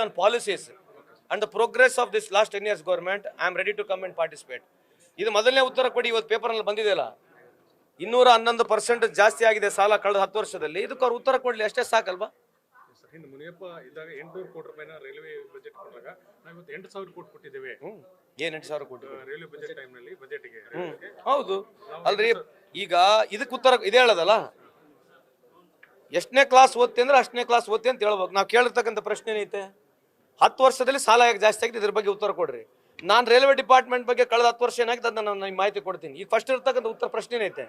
on policies and the progress of this last 10 years government, I am ready to come and participate. ಇದು ಮೊದಲನೇ ಉತ್ತರ ಕೊಡಿ ಇವತ್ತು ಪೇಪರ್ನಲ್ಲಿ ಬಂದಿದೆಯಲ್ಲ? ಇನ್ನೂರ ಹನ್ನೊಂದು ಪರ್ಸೆಂಟ್ ಜಾಸ್ತಿ ಆಗಿದೆ ಸಾಲ ಕಳೆದ ಹತ್ತು ವರ್ಷದಲ್ಲಿ. ಇದಕ್ಕೆ ಅವ್ರು ಉತ್ತರ ಕೊಡ್ಲಿ ಅಷ್ಟೇ ಸಾಕಲ್ವಾ? ಹಿಂದೆ ಮುನಿಯಪ್ಪ ಇದ್ದಾಗ ಎಂಟುನೂರು ಕೋಟಿ ರೂಪಾಯಿನ ರೈಲ್ವೆ ಬಜೆಟ್ ಕೊಟ್ಟಾಗ ನಾವು ಇವತ್ತು ಎಂಟು ಸಾವಿರ ಕೋಟಿ ಕೊಟ್ಟಿದ್ದೇವೆ. ಏನ್ ಎಂಟು ಸಾವಿರ ಕೋಟಿ ರೈಲ್ವೆ ಬಜೆಟ್ ಟೈಮ್ನಲ್ಲಿ ಬಜೆಟ್ಗೆ ಹೌದು. ಅಲ್ರಿ ಈಗ ಇದಕ್ಕೆ ಉತ್ತರ ಇದೇ ಹೇಳೋದಲ್ಲ? ಎಷ್ಟನೇ ಕ್ಲಾಸ್ ಓದ್ತಿ ಅಂದ್ರೆ ಅಷ್ಟನೇ ಕ್ಲಾಸ್ ಓದ್ತಿ ಅಂತ ಹೇಳ್ಬೇಕು. ನಾವು ಕೇಳಿರ್ತಕ್ಕಂಥ ಪ್ರಶ್ನೆ ಏನೈತೆ ಹತ್ತು ವರ್ಷದಲ್ಲಿ ಸಾಲ ಯಾಕೆ ಜಾಸ್ತಿ ಆಗಿದೆ? ಇದ್ರ ಬಗ್ಗೆ ಉತ್ತರ ಕೊಡ್ರಿ. ನಾನು ರೈಲ್ವೆ ಡಿಪಾರ್ಟ್ಮೆಂಟ್ ಬಗ್ಗೆ ಕಳೆದ ಹತ್ತು ವರ್ಷ ಏನಾಗಿದೆ ಅದನ್ನ ನಾನು ನಿಮ್ಗೆ ಮಾಹಿತಿ ಕೊಡ್ತೀನಿ. ಈಗ ಫಸ್ಟ್ ಇರ್ತಕ್ಕಂಥ ಉತ್ತರ ಪ್ರಶ್ನೆ ಐತೆ.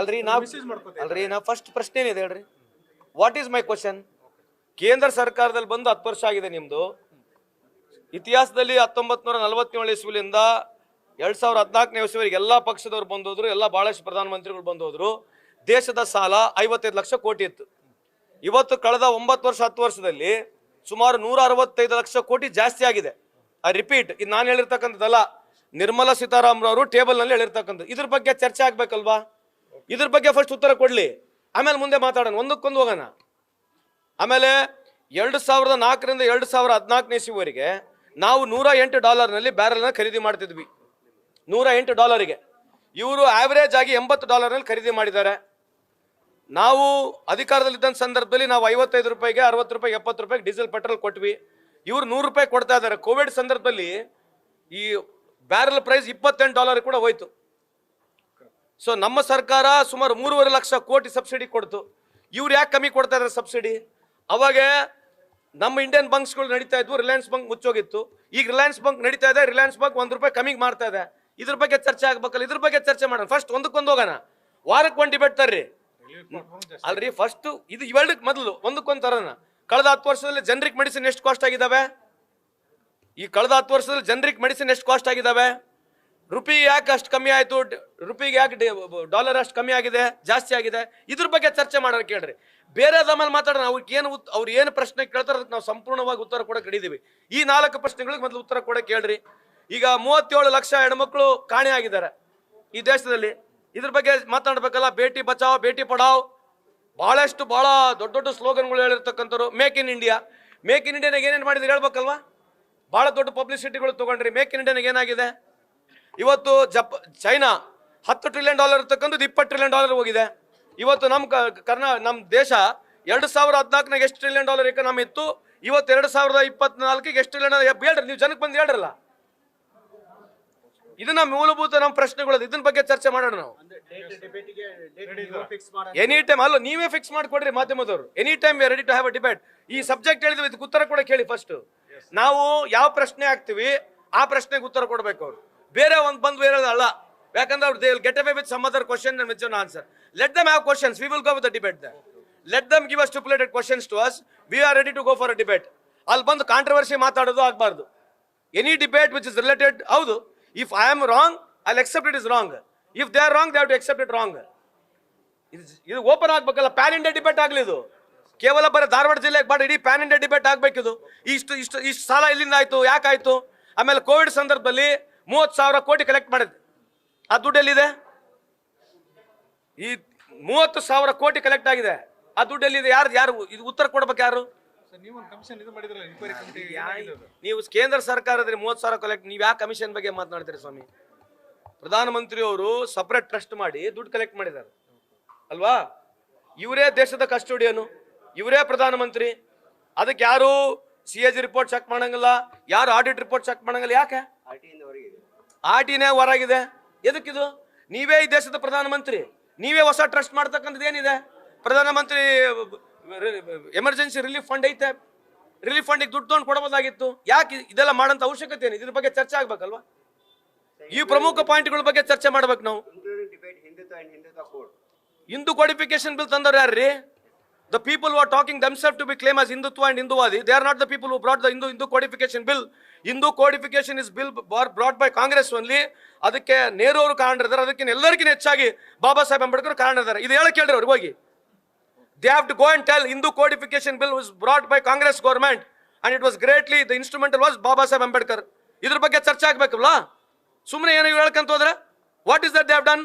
ಅಲ್ರಿ ನಾವು ಅಲ್ರಿ ನಾವು ಫಸ್ಟ್ ಪ್ರಶ್ನೆ ಏನಿದೆ ಹೇಳ್ರಿ. ವಾಟ್ ಈಸ್ ಮೈ ಕ್ವಶನ್ ಕೇಂದ್ರ ಸರ್ಕಾರದಲ್ಲಿ ಬಂದು ಹತ್ತು ವರ್ಷ ಆಗಿದೆ ನಿಮ್ಮದು ಇತಿಹಾಸದಲ್ಲಿ ಹತ್ತೊಂಬತ್ತು ನೂರ ನಲವತ್ತೇಳು ಇಸ್ವಿಲಿಂದ ಎರಡ್ ಸಾವಿರದ ಹದಿನಾಲ್ಕನೇ ಇಸ್ವಿವರೆಗೆ ಎಲ್ಲ ಪಕ್ಷದವ್ರು ಬಂದೋದ್ರು ಎಲ್ಲ ಬಹಳಷ್ಟು ಪ್ರಧಾನಮಂತ್ರಿಗಳು ಬಂದೋದ್ರು. ದೇಶದ ಸಾಲ ಐವತ್ತೈದು ಲಕ್ಷ ಕೋಟಿ ಇತ್ತು. ಇವತ್ತು ಕಳೆದ ಒಂಬತ್ತು ವರ್ಷ, ಹತ್ತು ವರ್ಷದಲ್ಲಿ ಸುಮಾರು ನೂರ ಅರವತ್ತೈದು ಲಕ್ಷ ಕೋಟಿ ಜಾಸ್ತಿ ಆಗಿದೆ. ಆ ರಿಪೀಟ್ ಇದು ನಾನು ಹೇಳಿರ್ತಕ್ಕಂಥದ್ದಲ್ಲ, ನಿರ್ಮಲಾ ಅವರು ಟೇಬಲ್ನಲ್ಲಿ ಹೇಳಿರ್ತಕ್ಕಂಥದ್ದು. ಇದ್ರ ಬಗ್ಗೆ ಚರ್ಚೆ ಆಗ್ಬೇಕಲ್ವಾ? ಇದ್ರ ಬಗ್ಗೆ ಫಸ್ಟ್ ಉತ್ತರ ಕೊಡಲಿ. ಆಮೇಲೆ ಮುಂದೆ ಮಾತಾಡೋಣ. ಒಂದಕ್ಕೊಂದು ಹೋಗೋಣ. ಆಮೇಲೆ ಎರಡು ಸಾವಿರದ ನಾಲ್ಕರಿಂದ ಎರಡು ಸಾವಿರದ ಹದಿನಾಲ್ಕನೇ ಇಸಿವರೆಗೆ ನಾವು ನೂರ ಎಂಟು ಡಾಲರ್ನಲ್ಲಿ ಬ್ಯಾರಲ್ನ ಖರೀದಿ ಮಾಡ್ತಿದ್ವಿ. ನೂರ ಎಂಟು ಡಾಲರಿಗೆ. ಇವರು ಆವರೇಜ್ ಆಗಿ ಎಂಬತ್ತು ಡಾಲರ್ನಲ್ಲಿ ಖರೀದಿ ಮಾಡಿದ್ದಾರೆ. ನಾವು ಅಧಿಕಾರದಲ್ಲಿದ್ದ ಸಂದರ್ಭದಲ್ಲಿ ನಾವು ಐವತ್ತೈದು ರೂಪಾಯಿಗೆ, ಅರವತ್ತು ರೂಪಾಯಿ ಎಪ್ಪತ್ತು ರೂಪಾಯಿಗೆ ಡೀಸೆಲ್, ಪೆಟ್ರೋಲ್ ಕೊಟ್ವಿ. ಇವರು ನೂರು ರೂಪಾಯಿ ಕೊಡ್ತಾ ಇದ್ದಾರೆ. ಕೋವಿಡ್ ಸಂದರ್ಭದಲ್ಲಿ ಈ ಬ್ಯಾರಲ್ ಪ್ರೈಸ್ ಇಪ್ಪತ್ತೆಂಟು ಡಾಲರ್ ಕೂಡ ಹೋಯ್ತು. ಸೊ ನಮ್ಮ ಸರ್ಕಾರ ಸುಮಾರು ಮೂರುವರೆ ಲಕ್ಷ ಕೋಟಿ ಸಬ್ಸಿಡಿ ಕೊಡ್ತು. ಇವ್ರು ಯಾಕೆ ಕಮ್ಮಿ ಕೊಡ್ತಾ ಇದ್ದಾರೆ ಸಬ್ಸಿಡಿ? ಅವಾಗ ನಮ್ಮ ಇಂಡಿಯನ್ ಬಂಕ್ಸ್ಗಳು ನಡೀತಾ ಇದ್ವು ರಿಲಯನ್ಸ್ ಬಂಕ್ ಮುಚ್ಚೋಗಿತ್ತು. ಈಗ ರಿಲಯನ್ಸ್ ಬಂಕ್ ನಡೀತಾ ಇದೆ ರಿಲಯನ್ಸ್ ಬಂಕ್ ಒಂದು ರೂಪಾಯಿ ಕಮ್ಮಿಗೆ ಮಾಡ್ತಾ ಇದೆ. ಇದ್ರ ಬಗ್ಗೆ ಚರ್ಚೆ ಆಗ್ಬೇಕಲ್ಲ, ಇದ್ರ ಬಗ್ಗೆ ಚರ್ಚೆ ಮಾಡೋಣ. ಫಸ್ಟ್ ಒಂದಕ್ಕೊಂದು ಹೋಗೋಣ. ವಾರಕ್ಕೆ ಒಂದು ಡಿಬೇಟ್ ತರ್ರಿ. ಅಲ್ರಿ ಫಸ್ಟ್ ಇದು ಇವೆರಡಕ್ಕೆ ಮೊದಲು, ಒಂದಕ್ಕೊಂದು ತರನ. ಕಳೆದ ಹತ್ತು ವರ್ಷದಲ್ಲಿ ಜನರಿಕ್ ಮೆಡಿಸಿನ್ ಎಷ್ಟು ಕಾಸ್ಟ್ ಆಗಿದಾವೆ? ಈ ಕಳೆದ ಹತ್ತು ವರ್ಷದಲ್ಲಿ ಜನರಿಕ್ ಮೆಡಿಸಿನ್ ಎಷ್ಟು ಕಾಸ್ಟ್ ಆಗಿದಾವೆ? ರುಪಿ ಯಾಕೆ ಅಷ್ಟು ಕಮ್ಮಿ ಆಯಿತು? ರುಪಿಗೆ ಯಾಕೆ ಡಾಲರ್ ಅಷ್ಟು ಕಮ್ಮಿ ಆಗಿದೆ? ಜಾಸ್ತಿ ಆಗಿದೆ? ಇದ್ರ ಬಗ್ಗೆ ಚರ್ಚೆ ಮಾಡೋಣ ಕೇಳ್ರಿ. ಬೇರೆ ಆಮೇಲೆ ಮಾತಾಡೋಣ. ಅವ್ರಿಗೆ ಏನು ಉತ್- ಅವ್ರು ಏನು ಪ್ರಶ್ನೆ ಕೇಳ್ತಾರೆ ಅದಕ್ಕೆ ನಾವು ಸಂಪೂರ್ಣವಾಗಿ ಉತ್ತರ ಕೊಡಕ್ಕೆ ಹಿಡಿದೀವಿ ಈ ನಾಲ್ಕು ಪ್ರಶ್ನೆಗಳಿಗೆ ಮೊದಲು ಉತ್ತರ ಕೊಡಕ್ಕೆ ಕೇಳ್ರಿ. ಈಗ ಮೂವತ್ತೇಳು ಲಕ್ಷ ಹೆಣ್ಮಕ್ಳು ಕಾಣೆ ಆಗಿದ್ದಾರೆ. ಈ ದೇಶದಲ್ಲಿ ಇದ್ರ ಬಗ್ಗೆ ಮಾತಾಡ್ಬೇಕಲ್ಲ ಭೇಟಿ ಬಚಾವ್ ಭೇಟಿ ಪಡಾವ್. ಬಹಳಷ್ಟು ಬಹಳ ದೊಡ್ಡ ದೊಡ್ಡ ಸ್ಲೋಗನ್ಗಳು ಹೇಳಿರ್ತಕ್ಕಂಥವ್ರು make in India make in ಇಂಡಿಯಾನಾಗ ಏನೇನು ಮಾಡಿದ್ರೆ ಹೇಳ್ಬೇಕಲ್ವಾ? ಬಹಳ ದೊಡ್ಡ ಪಬ್ಲಿಸಿಟಿಗಳು ತಗೊಂಡ್ರಿ. ಮೇಕ್ ಇನ್ ಇಂಡಿಯಾನಾಗ ಏನಾಗಿದೆ? ಇವತ್ತು ಜಪ್ ಚೈನಾ ಹತ್ತು ಟ್ರಿಲಿಯನ್ ಡಾಲರ್ ಇರ್ತಕ್ಕಂಥದ್ದು ಇಪ್ಪತ್ತು ಟ್ರಿಲಿಯನ್ ಡಾಲರ್ ಹೋಗಿದೆ. ಇವತ್ತು ನಮ್ಮ ಕರ್ನಾ ನಮ್ಮ ದೇಶ ಎರಡು ಸಾವಿರ ಹದಿನಾಲ್ಕನಾಗ ಎಷ್ಟು ಟ್ರಿಲಿಯನ್ ಡಾಲರ್ ಎಕನಾಮಿ ಇತ್ತು, ಇವತ್ತು ಎರಡು ಸಾವಿರದ ಇಪ್ಪತ್ನಾಲ್ಕಿಗೆ ಎಷ್ಟು ಟ್ರಿಲಿಯನ್ ಹೇಳ್ರಿ, ನೀವು ಜನಕ್ಕೆ ಬಂದು ಹೇಳ್ರಲ್ಲ. ಇದು ನಮ್ಮ ಮೂಲಭೂತ ನಮ್ಮ ಪ್ರಶ್ನೆಗಳು ಇದನ್ನ ಬಗ್ಗೆ ಚರ್ಚೆ ಮಾಡೋಣ ನಾವು. ಎನಿ ಟೈಮ್ ಅಲ್ಲ ನೀವೇ ಫಿಕ್ಸ್ ಮಾಡಿಕೊಡ್ರಿ ಮಾಧ್ಯಮದವರು. Any time ready to have a debate ಈ ಸಬ್ಜೆಕ್ಟ್ ಹೇಳಿದ್ವಿ ಇದಕ್ಕೆ ಉತ್ತರ ಕೂಡ ಕೇಳಿ ಫಸ್ಟ್ ನಾವು ಯಾವ ಪ್ರಶ್ನೆ ಹಾಕ್ತಿವಿ ಆ ಪ್ರಶ್ನೆಗೆ ಉತ್ತರ ಕೊಡ್ಬೇಕು ಅವ್ರು. ಬೇರೆ ಒಂದು ಬಂದು ಬೇರೆ ಅಲ್ಲ. ಯಾಕಂದ್ರೆ ಅವ್ರು they get away with some other question and with answer let them have questions we will go with the debate the let them give a stipulated questions to us we are ready to go for a debate ಅಲ್ಲಿ ಬಂದು controversy ಮಾತಾಡೋದು ಆಗಬಾರ್ದು. Any debate which is related ಹೌದು. If I am wrong I accept it is wrong if they are wrong they have to accept it wrong ಇದು ಇದು open ಆಗ್ಬೇಕಲ್ಲ pan India debate ಆಗಲಿ ಇದು. ಕೇವಲ ಬರೀ ಧಾರವಾಡ ಜಿಲ್ಲೆಗೆ ಬಾಡ ಇಡೀ ಪ್ಯಾನ್ ಇಂಡಿಯಾ ಡಿಬೇಟ್ ಆಗ್ಬೇಕಿದು ಇಷ್ಟು ಇಷ್ಟು ಇಷ್ಟು ಸಾಲ ಇಲ್ಲಿಂದ ಆಯ್ತು ಯಾಕಾಯ್ತು ಆಮೇಲೆ ಕೋವಿಡ್ ಸಂದರ್ಭದಲ್ಲಿ ಮೂವತ್ತು ಸಾವಿರ ಕೋಟಿ ಕಲೆಕ್ಟ್ ಮಾಡಿದ್ವಿ. ಆ ದುಡ್ಡು ಎಲ್ಲಿದೆ ಈ ಮೂವತ್ತು ಸಾವಿರ ಕೋಟಿ ಕಲೆಕ್ಟ್ ಆಗಿದೆ. ಆ ದುಡ್ಡು ಎಲ್ಲಿದೆ ಯಾರು ಯಾರು, ಇದು ಉತ್ತರ ಕೊಡ್ಬೇಕು ಯಾರು? ನೀವು ಒಂದು ಕಮಿಷನ್ ಇದು ಮಾಡಿದ್ರಲ್ಲ ಇನ್ಕ್ವೈರಿ ಕಮಿಟಿ ನೀವು ಕೇಂದ್ರ ಸರ್ಕಾರದಲ್ಲಿ ಮೂವತ್ತು ಸಾವಿರ ಕಲೆಕ್ಟ್ ನೀವು ಯಾವ ಕಮಿಷನ್ ಬಗ್ಗೆ ಮಾತನಾಡ್ತೀರಿ ಸ್ವಾಮಿ? ಪ್ರಧಾನಮಂತ್ರಿ ಅವರು ಸಪರೇಟ್ ಟ್ರಸ್ಟ್ ಮಾಡಿ ದುಡ್ಡು ಕಲೆಕ್ಟ್ ಮಾಡಿದ್ದಾರೆ. ಅಲ್ವಾ? ಇವರೇ ದೇಶದ ಕಸ್ಟೋಡಿಯನು ಇವರೇ ಪ್ರಧಾನಮಂತ್ರಿ. ಅದಕ್ಕೆ ಯಾರು C A G report check ಮಾಡಂಗಿಲ್ಲ ಯಾರು ಆಡಿಟ್ ರಿಪೋರ್ಟ್ ಚೆಕ್ ಮಾಡಂಗಿಲ್ಲ ಯಾಕೆ? ಆರ್ ಟಿನೇ ಹೊರಗಿದೆ. ಎದಕ್ಕಿದು ನೀವೇ ಈ ದೇಶದ ಪ್ರಧಾನಮಂತ್ರಿ. ನೀವೇ ಹೊಸ ಟ್ರಸ್ಟ್ ಮಾಡ್ತಕ್ಕಂಥದ್ದು ಏನಿದೆ? ಪ್ರಧಾನಮಂತ್ರಿ ಎಮರ್ಜೆನ್ಸಿ ರಿಲೀಫ್ ಫಂಡ್ ಐತೆ. ರಿಲೀಫ್ ಫಂಡಿಗೆ ದುಡ್ಡು ತೊಗೊಂಡು ಕೊಡಬಹುದಾಗಿತ್ತು ಯಾಕೆ ಇದೆಲ್ಲ ಮಾಡೋಂಥ ಅವಶ್ಯಕತೆ ಏನು? ಇದ್ರ ಬಗ್ಗೆ ಚರ್ಚೆ ಆಗ್ಬೇಕಲ್ವಾ? ಈ ಪ್ರಮುಖ ಪಾಯಿಂಟ್ಗಳ ಬಗ್ಗೆ ಚರ್ಚೆ ಮಾಡ್ಬೇಕು ನಾವು. ಹಿಂದೂ ಕೋಡಿಫಿಕೇಶನ್ ಬಿಲ್ ತಂದವ್ರು ಯಾರ್ರಿ? The people are talking themselves to be claim as Hindutva and ಹಿಂದೂವಾದಿ they are not the people who brought the Hindu Hindu codification bill Hindu codification is bill brought by Congress only ಅದಕ್ಕೆ ನೆಹರು ಅವರು ಕಾರಣ ಇದ್ದಾರೆ. ಅದಕ್ಕಿಂತ ಎಲ್ಲರಿಗಿಂತ ಹೆಚ್ಚಾಗಿ ಬಾಬಾ ಸಾಹೇಬ್ ಅಂಬೇಡ್ಕರ್ ಕಾರಣ ಇದ್ದಾರೆ. ಇದು ಹೇಳಕ್ಕೆ ಕೇಳ್ರಿ ಅವ್ರಿಗೆ ಹೋಗಿ. ದೇ have to go and tell Hindu codification bill was brought by Congress government, and it was greatly the instrumental was Baba Sahib Ambedkar ಇದ್ರ ಬಗ್ಗೆ ಚರ್ಚೆ ಆಗ್ಬೇಕಲ್ಲ? ಸುಮ್ಮನೆ ಏನೋ ಹೇಳ್ಕಂತ ಹೋದ್ರೆ what is that they done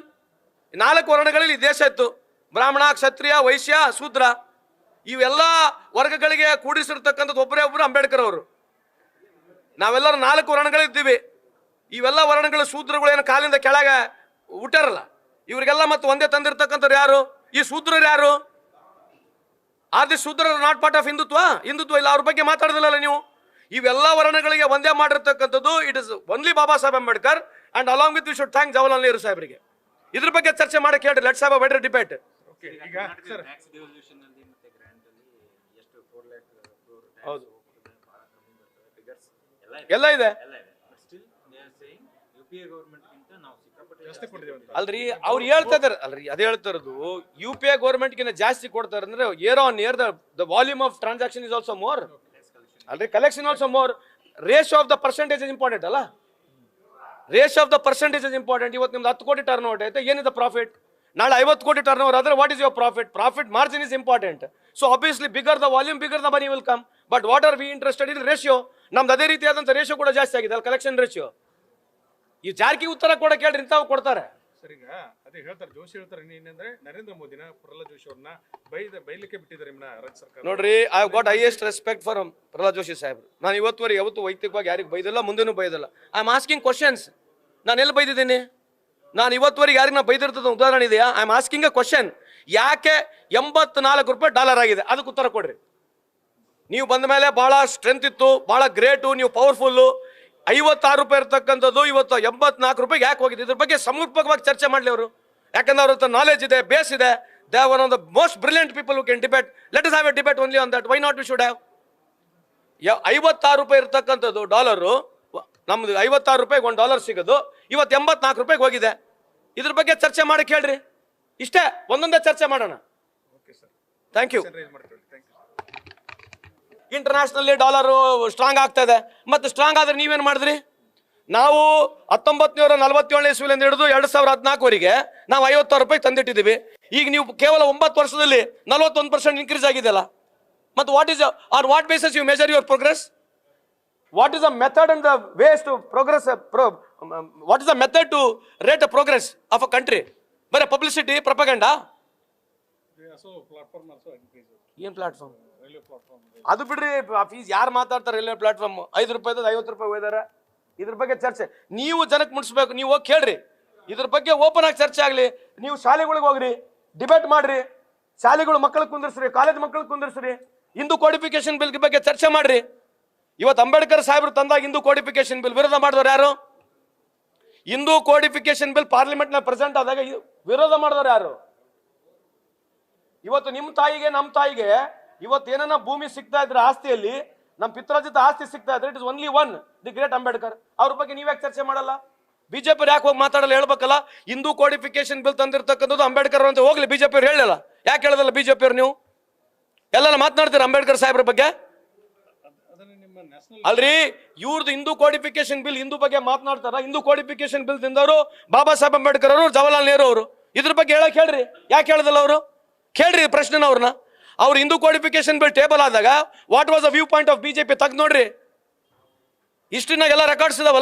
ನಾಲ್ಕು ವರ್ಣಗಳಲ್ಲಿ ದೇಶ ಇತ್ತು. ಬ್ರಾಹ್ಮಣ, ಕ್ಷತ್ರಿಯ, ವೈಶ್ಯ, ಶೂದ್ರ. ಇವೆಲ್ಲ ವರ್ಗಗಳಿಗೆ ಕೂಡಿಸಿರ್ತಕ್ಕಂಥದ್ದು ಒಬ್ಬರೇ ಒಬ್ಬರು ಅಂಬೇಡ್ಕರ್ ಅವರು. ನಾವೆಲ್ಲರೂ ನಾಲ್ಕು ವರ್ಣಗಳಿದ್ದೀವಿ. ಇವೆಲ್ಲ ವರ್ಣಗಳ ಶೂದ್ರಗಳು ಏನು ಕಾಲಿಂದ ಕೆಳಗೆ ಹುಟ್ಟಾರಲ್ಲ ಇವರಿಗೆಲ್ಲ ಮತ್ತೆ ಒಂದೇ ತಂದಿರ್ತಕ್ಕಂಥವ್ರು ಯಾರು? ಈ ಶೂದ್ರರು ಯಾರು? Adi Shudra not part of Hindutva? Hindutva ಇಲ್ಲ ಅವ್ರ ಬಗ್ಗೆ ಮಾತಾಡೋದಿಲ್ಲ ನೀವು. ಇವೆಲ್ಲ ವರ್ಣಗಳಿಗೆ ಒಂದೇ ಮಾಡಿರ್ತಕ್ಕಂಥದ್ದು it is only Baba Saheb Ambedkar and along with we should thank Jawaharlal Nehru ಸಾಹೇಬ್ರಿಗೆ. ಇದ್ರ ಬಗ್ಗೆ ಚರ್ಚೆ ಮಾಡಕ್ಕೆ ಹೇಳ್ರಿ let's have a better debate okay ಈಗ ಸರ್ ಟ್ಯಾಕ್ಸ್ ಡಿವಲ್ಯೂಷನ್ ಅಲ್ಲಿ ಮತ್ತೆ ಗ್ರಾಂಟ್ ಅಲ್ಲಿ ಎಷ್ಟು ಫೋರ್ ಲ್ಯಾಕ್ ಹೌದು. ಎಲ್ಲ ಇದೆ. ಅಲ್ರಿ, ಅವ್ರು ಹೇಳ್ತಾ ಇದಾರೆ. ಅಲ್ರಿ, ಅದೇ ಹೇಳ್ತಾ ಇರೋದು ಯು ಪಿ ಐ ಗಿನ್ನ ಜಾಸ್ತಿ ಕೊಡ್ತಾರೆ ಅಂದ್ರೆ year on year the volume of transaction is also more ಅಲ್ರಿ collection also more ratio of the percentage is important ಅಲ್ಲ? Ratio of the percentage is important ಇವತ್ತು ನಿಮ್ದು ಹತ್ತು ಕೋಟಿ ಟರ್ನ್ ಔಟ್ ಐತೆ ಏನಿದೆ ಪ್ರಾಫಿಟ್ ನಾಳೆ ಐವತ್ತು ಕೋಟಿ ಟರ್ನ್ ಓವರ್ ಆದ್ರೆ what is your profit profit margin is important so obviously bigger the volume bigger the money will come but what are we interested in ratio ನಮ್ದು ಅದೇ ರೀತಿಯಾದಂಥ ರೇಷಿಯೋ ಕೂಡ ಜಾಸ್ತಿ ಆಗಿದೆ ಅಲ್ಲಿ ಕಲೆಕ್ಷನ್ ರೇಷಿಯೋ ಈ ಜಾರಕಿ ಉತ್ತರ ಕೂಡ ಕೇಳ್ರಿ ಇಂಥವು ಕೊಡ್ತಾರೆ. ಸರಿ ಅದೇ ಹೇಳ್ತಾರೆ ಜೋಶಿ ಹೇಳ್ತಾರೆ ಏನಂದ್ರೆ ನರೇಂದ್ರ ಮೋದಿನ ಪ್ರಹ್ಲಾದ್ ಜೋಶಿ ಅವ್ರನ್ನ ಬೈದ ಬೈಲಿಕ್ಕೆ ಬಿಟ್ಟಿದ್ದಾರೆ ನಿಮ್ಮನ್ನ ರಾಜ್ಯ ಸರ್ಕಾರ. ನೋಡ್ರಿ I got highest respect for Prahlad Joshi ಸಾಹೇಬ್ರು. ನಾನು ಇವತ್ತುವರೆಗೆ ಯಾವತ್ತು ವೈಯಕ್ತಿಕವಾಗಿ ಯಾರಿಗೆ ಬೈದಿಲ್ಲ ಮುಂದೆನೂ ಬೈದಿಲ್ಲ. ಐ ಆಮ್ ಆಸ್ಕಿಂಗ್ ಕ್ವಶನ್ಸ್ ನಾನು ಎಲ್ಲಿ ಬೈದಿದ್ದೀನಿ? ನಾನು ಇವತ್ತುವರೆಗೆ ಯಾರಿಗೆ ನಾನು ಬೈದಿರ್ತದ ಉದಾಹರಣೆ ಇದೆಯಾ? I am asking a question ಯಾಕೆ ಎಂಬತ್ನಾಲ್ಕು ರೂಪಾಯಿ ಡಾಲರ್ ಆಗಿದೆ? ಅದಕ್ಕೆ ಉತ್ತರ ಕೊಡ್ರಿ. ನೀವು ಬಂದ ಮೇಲೆ ಭಾಳ ಸ್ಟ್ರೆಂತ್ ಇತ್ತು ಭಾಳ ಗ್ರೇಟು ನೀವು ಪವರ್ಫುಲ್ಲು ಐವತ್ತಾರು ರೂಪಾಯಿ ಇರತಕ್ಕಂಥದ್ದು ಇವತ್ತು ಎಂಬತ್ನಾಲ್ಕು ರೂಪಾಯಿಗೆ ಯಾಕೆ ಹೋಗಿದೆ? ಇದ್ರ ಬಗ್ಗೆ ಸಮರ್ಪಕವಾಗಿ ಚರ್ಚೆ ಮಾಡಲಿ ಅವರು. ಯಾಕಂದ್ರೆ ಅವ್ರ ಹತ್ರ ನಾಲೆಜ್ ಇದೆ ಬೇಸ್ ಇದೆ. They one of the most brilliant people can debate let is have a debate only on that why not we should have ಐವತ್ತಾರು ರೂಪಾಯಿ ಇರತಕ್ಕಂಥದ್ದು ಡಾಲರು ನಮ್ದು ಐವತ್ತಾರು ರೂಪಾಯಿಗೆ ಒಂದು ಡಾಲರ್ ಸಿಗೋದು ಇವತ್ತು ಎಂಬತ್ನಾಲ್ಕು ರೂಪಾಯಿಗೆ ಹೋಗಿದೆ. ಇದ್ರ ಬಗ್ಗೆ ಚರ್ಚೆ ಮಾಡಿ ಕೇಳ್ರಿ. ಇಷ್ಟೇ ಒಂದೊಂದೇ ಚರ್ಚೆ ಮಾಡೋಣ. Okay sir thank you raise ಮಾಡ್ಕೊಳ್ಳಿ ಥ್ಯಾಂಕ್ ಯು ಇಂಟರ್ನ್ಯಾಷನಲ್ಲಿ ಡಾಲರು ಸ್ಟ್ರಾಂಗ್ ಆಗ್ತಾ ಇದೆ ಮತ್ತು ಸ್ಟ್ರಾಂಗ್ ಆದರೆ ನೀವೇನು ಮಾಡಿದ್ರಿ? ನಾವು ಹತ್ತೊಂಬತ್ತು ನೂರ ನಲವತ್ತೇಳನೇ ಇಸ್ವಿಲಿಂದ ಹಿಡಿದು ಎರಡು ಸಾವಿರ ಹದಿನಾಲ್ಕುವರೆಗೆ ನಾವು ಐವತ್ತಾರು ರೂಪಾಯಿ ತಂದಿಟ್ಟಿದ್ದೀವಿ. ಈಗ ನೀವು ಕೇವಲ ಒಂಬತ್ತು ವರ್ಷದಲ್ಲಿ ನಲವತ್ತೊಂದು ಪರ್ಸೆಂಟ್ ಇನ್ಕ್ರೀಸ್ ಆಗಿದೆಯಲ್ಲ? ಮತ್ತು what is are what bases you measure your progress what is a method and the ways to progress what is a method to rate a progress of a country ಬರೀ publicity propaganda ಏನು platform ಅದು ಬಿಡ್ರಿ fees ಯಾರು ಮಾತಾಡ್ತಾರೆ railway platform ಐದು ರೂಪಾಯಿ ಐವತ್ತು ರೂಪಾಯಿ ಹೋಯ್ದಾರ ಇದ್ರ ಬಗ್ಗೆ ಚರ್ಚೆ. ನೀವು ಜನಕ್ಕೆ ಮುಟ್ಸ್ಬೇಕು, ನೀವು ಹೋಗಿ ಕೇಳ್ರಿ. ಇದ್ರ ಬಗ್ಗೆ ಓಪನ್ ಆಗಿ ಚರ್ಚೆ ಆಗಲಿ. ನೀವು ಶಾಲೆಗಳಿಗೆ ಹೋಗ್ರಿ ಡಿಬೇಟ್ ಮಾಡ್ರಿ. ಶಾಲೆಗಳು ಮಕ್ಕಳಿಗೆ ಕುಂದಿರ್ಸ್ರಿ ಕಾಲೇಜ್ ಮಕ್ಕಳಿಗೆ ಕುಂದಿರ್ಸ್ರಿ. ಹಿಂದೂ ಕೋಡಿಫಿಕೇಶನ್ ಬಿಲ್ ಬಗ್ಗೆ ಚರ್ಚೆ ಮಾಡ್ರಿ. ಇವತ್ತು ಅಂಬೇಡ್ಕರ್ ಸಾಹೇಬರು ತಂದಾಗ ಹಿಂದೂ ಕೋಡಿಫಿಕೇಶನ್ ಬಿಲ್ ವಿರೋಧ ಮಾಡಿದವ್ರು ಯಾರು? ಹಿಂದೂ ಕೋಡಿಫಿಕೇಶನ್ ಬಿಲ್ ಪಾರ್ಲಿಮೆಂಟ್ನ ಪ್ರೆಸೆಂಟ್ ಆದಾಗ ವಿರೋಧ ಮಾಡಿದವ್ರು ಯಾರು? ಇವತ್ತು ನಿಮ್ಮ ತಾಯಿಗೆ ನಮ್ಮ ತಾಯಿಗೆ ಇವತ್ತು ಏನನ್ನ ಭೂಮಿ ಸಿಗ್ತಾ ಇದ್ರೆ ಆಸ್ತಿಯಲ್ಲಿ ನಮ್ಮ ಪಿತ್ರಾಜಿತ ಆಸ್ತಿ ಸಿಗ್ತಾ ಇದ್ರೆ it is only one the great Ambedkar ಅವ್ರ ಬಗ್ಗೆ ನೀವ್ಯಾಕೆ ಚರ್ಚೆ ಮಾಡಲ್ಲ? ಬಿಜೆಪಿ ಯಾಕೆ ಹೋಗಿ ಮಾತಾಡಲ್ಲ ಹೇಳ್ಬೇಕಲ್ಲ? ಹಿಂದೂ ಕೋಡಿಫಿಕೇಶನ್ ಬಿಲ್ ತಂದಿರ್ತಕ್ಕಂಥದ್ದು ಅಂಬೇಡ್ಕರ್ ಅಂತ ಹೋಗ್ಲಿ, ಬಿಜೆಪಿ ಅವ್ರು ಹೇಳಲ್ಲ. ಯಾಕೆ ಹೇಳದಲ್ಲ ಬಿಜೆಪಿ ನೀವು? ಎಲ್ಲ ಮಾತನಾಡ್ತೀರ ಅಂಬೇಡ್ಕರ್ ಸಾಹೇಬ್ರ ಬಗ್ಗೆ? ಅಲ್ರಿ ಇವ್ರದ್ದು ಹಿಂದೂ ಕೋಡಿಫಿಕೇಶನ್ ಬಿಲ್ ಹಿಂದೂ ಬಗ್ಗೆ ಮಾತನಾಡ್ತಾರ. ಹಿಂದೂ ಕೋಡಿಫಿಕೇಶನ್ ಬಿಲ್ ತಿಂದವರು ಬಾಬಾ ಸಾಹೇಬ್ ಅಂಬೇಡ್ಕರ್ ಅವರು, ಜವಾಹರ್ಲಾಲ್ ನೆಹರು ಅವರು. ಇದ್ರ ಬಗ್ಗೆ ಹೇಳಕ್ ಹೇಳ್ರಿ. ಯಾಕೆ ಹೇಳದಲ್ಲ ಅವರು? ಕೇಳ್ರಿ ಪ್ರಶ್ನೆನ ಅವ್ರನ್ನ. ಅವ್ರು ಹಿಂದೂ ಕೋಡಿಫಿಕೇಶನ್ ಬಿಲ್ ಟೇಬಲ್ ಆದಾಗ what was a view point of BJP ತೆಗೆದು ನೋಡ್ರಿ. ಇಷ್ಟಿನಾಗೆಲ್ಲ ರೆಕಾರ್ಡ್ಸ್ ಇದಾವಲ್ಲ.